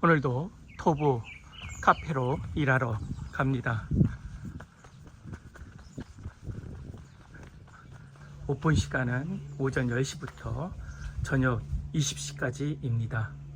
오늘도 토부 카페로 일하러 갑니다. 오픈 시간은 오전 10시부터 저녁 20시까지입니다.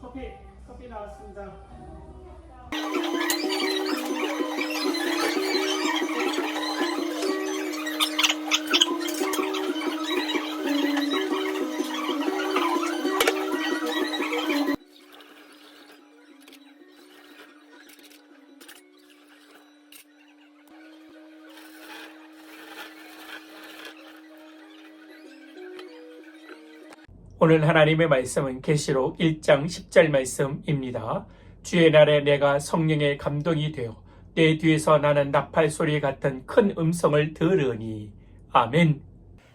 커피, 커피 나왔습니다. 오늘 하나님의 말씀은 계시록 1장 10절 말씀입니다. 주의 날에 내가 성령의 감동이 되어 내 뒤에서 나는 나팔 소리 같은 큰 음성을 들으니 아멘.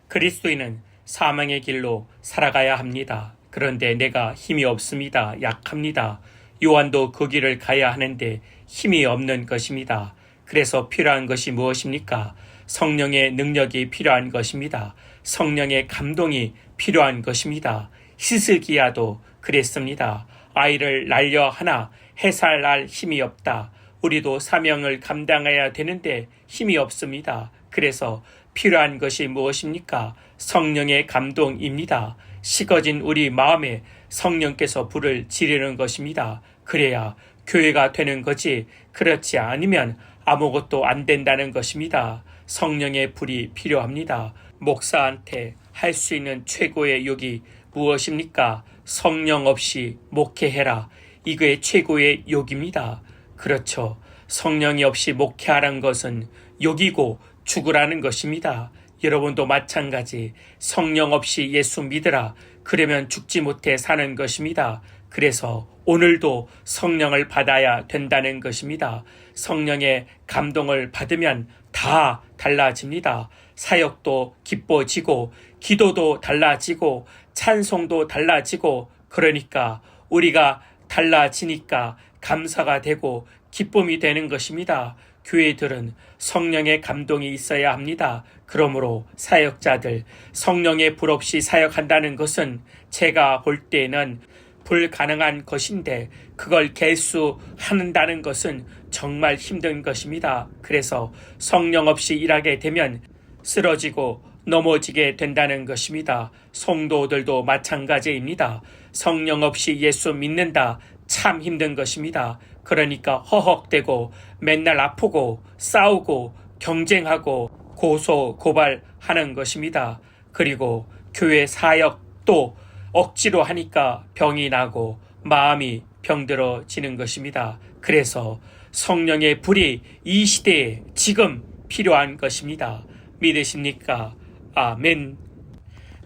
그리스도인은 사망의 길로 살아가야 합니다. 그런데 내가 힘이 없습니다. 약합니다. 요한도 그 길을 가야 하는데 힘이 없는 것입니다. 그래서 필요한 것이 무엇입니까? 성령의 능력이 필요한 것입니다. 성령의 감동이 필요한 것입니다. 히스기야도 그랬습니다. 아이를 날려 하나 해살날 힘이 없다. 우리도 사명을 감당해야 되는데 힘이 없습니다. 그래서 필요한 것이 무엇입니까? 성령의 감동입니다. 식어진 우리 마음에 성령께서 불을 지르는 것입니다. 그래야 교회가 되는 거지. 그렇지 않으면 아무것도 안 된다는 것입니다. 성령의 불이 필요합니다. 목사한테 할 수 있는 최고의 욕이 무엇입니까? 성령 없이 목회해라. 이거의 최고의 욕입니다. 그렇죠. 성령이 없이 목회하라는 것은 욕이고 죽으라는 것입니다. 여러분도 마찬가지 성령 없이 예수 믿으라. 그러면 죽지 못해 사는 것입니다. 그래서 오늘도 성령을 받아야 된다는 것입니다. 성령의 감동을 받으면 다 달라집니다. 사역도 기뻐지고, 기도도 달라지고, 찬송도 달라지고, 그러니까 우리가 달라지니까 감사가 되고 기쁨이 되는 것입니다. 교회들은 성령의 감동이 있어야 합니다. 그러므로 사역자들 성령의 불 없이 사역한다는 것은 제가 볼 때는 불가능한 것인데 그걸 개수한다는 것은 정말 힘든 것입니다. 그래서 성령 없이 일하게 되면 쓰러지고 넘어지게 된다는 것입니다. 성도들도 마찬가지입니다. 성령 없이 예수 믿는다 참 힘든 것입니다. 그러니까 허헉대고 맨날 아프고 싸우고 경쟁하고 고소 고발하는 것입니다. 그리고 교회 사역도 억지로 하니까 병이 나고 마음이 병들어지는 것입니다. 그래서 성령의 불이 이 시대에 지금 필요한 것입니다. 믿으십니까? 아멘.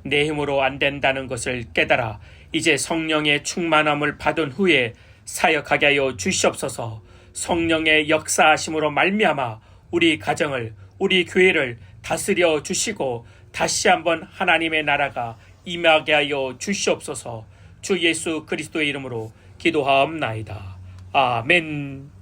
내 힘으로 안 된다는 것을 깨달아 이제 성령의 충만함을 받은 후에 사역하게 하여 주시옵소서. 성령의 역사하심으로 말미암아 우리 가정을 우리 교회를 다스려 주시고 다시 한번 하나님의 나라가 임하게 하여 주시옵소서. 주 예수 그리스도의 이름으로 기도하옵나이다. 아멘.